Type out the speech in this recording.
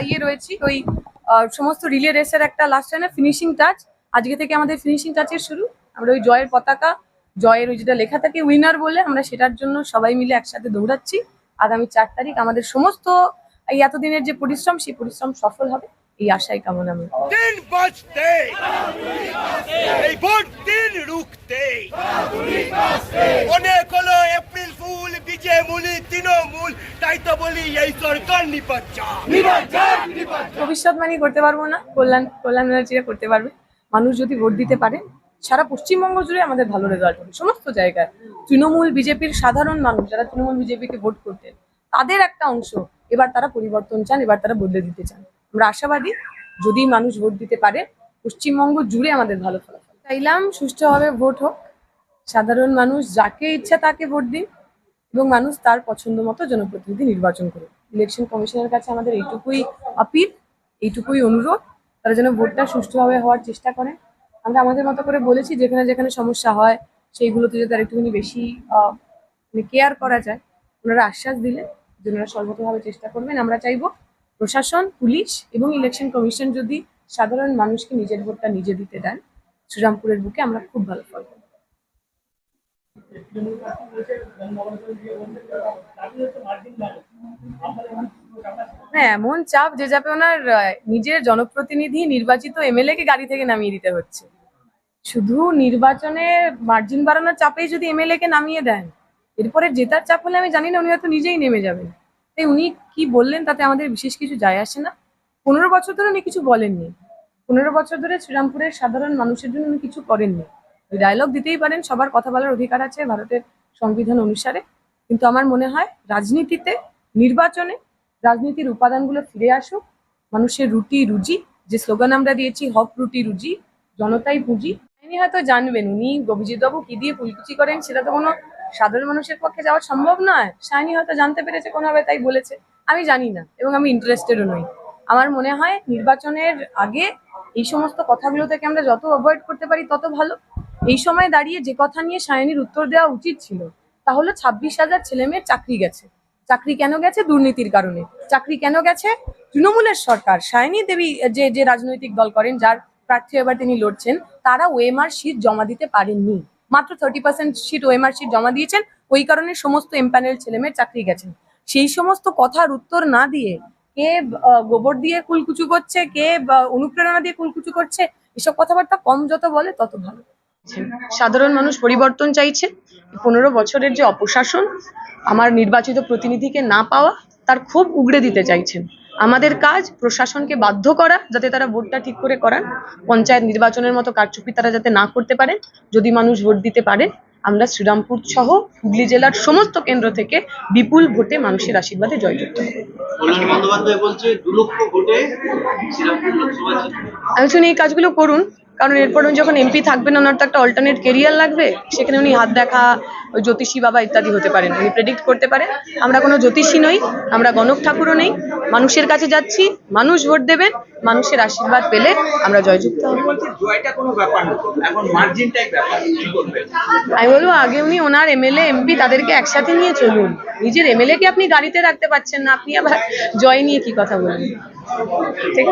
হাইয়ে রয়েছি। ওই সমস্ত রিলে রেসের একটা লাস্ট টাইমে ফিনিশিং টাচ আজকে থেকে আমাদের ফিনিশিং টাচের শুরু। আমরা ওই জয়ের পতাকা, জয়ের ওই যেটা লেখা থাকে উইনার বলে, আমরা সেটার জন্য সবাই মিলে একসাথে দৌড়াচ্ছি। আগামী চার তারিখ আমাদের সমস্ত, এই এতদিনের যে পরিশ্রম, সেই পরিশ্রম সফল হবে। এই আশাই কামনা আমি দিন বাঁচতে এই ভোট দিন রুখতে অনেক হলো এপ্রিল ফুল বিজে মুলি তৃণমূল তাই তো বলি এই সরকার ভবিষ্যৎবাণী করতে পারব না কল্যাণ কল্যাণ ব্যানার্জিরা করতে পারবে। মানুষ যদি ভোট দিতে পারে সারা পশ্চিমবঙ্গ জুড়ে আমাদের ভালো রেজাল্ট হবে। সমস্ত জায়গায় তৃণমূল বিজেপির সাধারণ মানুষ যারা তৃণমূল বিজেপিকে ভোট করতেন তাদের একটা অংশ এবার তারা পরিবর্তন চান এবার তারা বদলে দিতে চান। আমরা আশাবাদী যদি মানুষ ভোট দিতে পারে পশ্চিমবঙ্গ জুড়ে আমাদের ভালো ফলাফল। চাইলাম সুষ্ঠুভাবে ভোট হোক। সাধারণ মানুষ যাকে ইচ্ছা তাকে ভোট দিন এবং মানুষ তার পছন্দ মতো জনপ্রতিনিধি নির্বাচন করুন ইলেকশন কমিশনের কাছে আমাদের এইটুকুই আপিল এইটুকুই অনুরোধ। তারা যেন ভোটটা সুষ্ঠুভাবে হওয়ার চেষ্টা করেন আমরা আমাদের মতো করে বলেছি, যেখানে যেখানে সমস্যা হয়, সেইগুলোতে যদি আর একটুখানি বেশি মানে কেয়ার করা যায়, ওনারা আশ্বাস দিলেন যে ওনারা সর্বতভাবে চেষ্টা করবেন। আমরা চাইব প্রশাসন, পুলিশ এবং ইলেকশন কমিশন যদি সাধারণ মানুষকে নিজের ভোটটা নিজে দিতে দেন, শ্রীরামপুরের বুকে আমরা খুব ভালো ফল পাবো। না এমন চাপ যে যাবে ওনার নিজের জনপ্রতিনিধি নির্বাচিত এমএলএ কে গাড়ি থেকে নামিয়ে দিতে হচ্ছে। শুধু নির্বাচনে মার্জিন বাড়ানোর চাপেই যদি এমএলএ কে নামিয়ে দেন, এরপরে জেতার চাপ হলে আমি জানি না উনি হয়তো নিজেই নেমে যাবেন। তাই উনি কি বললেন তাতে আমাদের বিশেষ কিছু যায় আসে না। পনেরো বছর ধরে উনি কিছু বলেননি। পনেরো বছর ধরে শ্রীরামপুরের সাধারণ মানুষের জন্য উনি কিছু করেননি। ডায়লগ দিতেই পারেন, সবার কথা বলার অধিকার আছে ভারতের সংবিধান অনুসারে। কিন্তু আমার মনে হয় রাজনীতিতে নির্বাচনে রাজনীতির উপাদানগুলো ফিরে আসুক, মানুষের রুটি রুজি, যে স্লোগান আমরা দিয়েছি, হক রুটি রুজি, জনতাই পুঁজি তিনি হয়তো জানবেন উনি অভিজিৎবাবু কি দিয়ে ফুলকুচি করেন সেটা তো কোনো সাধারণ মানুষের পক্ষে যাওয়া সম্ভব নয়। শাইনি হয়তো জানতে পেরেছে কোনোভাবে, তাই বলেছে। আমি জানি না এবং আমি ইন্টারেস্টেডও নই। আমার মনে হয় নির্বাচনের আগে এই সমস্ত কথাগুলো থেকে আমরা যত অ্যাভয়েড করতে পারি তত ভালো। এই সময় দাঁড়িয়ে যে কথা নিয়ে সায়নীর উত্তর দেওয়া উচিত ছিল তাহলে ছাব্বিশ হাজার ছেলে মেয়ের চাকরি গেছে। চাকরি কেন গেছে? দুর্নীতির কারণে। চাকরি কেন গেছে? তৃণমূলের সরকার, সায়নী দেবী, যে যে রাজনৈতিক দল করেন, যার প্রার্থী এবার তিনি লড়ছেন, তারা ওএমআর শিট জমা দিতে পারেননি। মাত্র thirty percent sheet OMR sheet জমা দিয়েছেন, ওই কারণে সমস্ত এমপ্যানেল ছেলেমেয়ের চাকরি গেছেন। সেই সমস্ত কথার উত্তর না দিয়ে কে গোবর দিয়ে কুলকুচু করছে, কে অনুপ্রেরণা দিয়ে কুলকুচু করছে, এসব কথাবার্তা কম যত বলে তত ভালো। সাধারণ মানুষ পরিবর্তন চাইছে। পনেরো বছরের যে অপশাসন আমার নির্বাচিত প্রতিনিধিকে না পাওয়া তার খুব উগড়ে দিতে চাইছেন। আমাদের কাজ প্রশাসনকে বাধ্য করা যাতে তারা ভোটটা ঠিক করে করান। পঞ্চায়েত নির্বাচনের মতো কারচুপি তারা যাতে না করতে পারে যদি মানুষ ভোট দিতে পারে আমরা শ্রীরামপুর সহ হুগলি জেলার সমস্ত কেন্দ্র থেকে বিপুল ভোটে মানুষের আশীর্বাদে জয়যুক্ত। আমি শুনি এই কাজগুলো করুন কারণ এরপর উনি যখন এমপি থাকবেন ওনার তো একটা অল্টারনেট কেরিয়ার লাগবে। সেখানে উনি হাত দেখা ওই জ্যোতিষী বাবা ইত্যাদি হতে পারেন। উনি প্রেডিক্ট করতে পারেন। আমরা কোনো জ্যোতিষী নই আমরা গণক ঠাকুরও নেই। মানুষের কাছে যাচ্ছি মানুষ ভোট দেবেন মানুষের আশীর্বাদ পেলে আমরা জয়যুক্ত হব। আমি বলব আগে উনি ওনার এমএলএ এমপি তাদেরকে একসাথে নিয়ে চলুন। নিজের এমএলএ কে আপনি গাড়িতে রাখতে পারছেন না আপনি আবার জয় নিয়ে কি কথা বলবেন ঠিক আছে?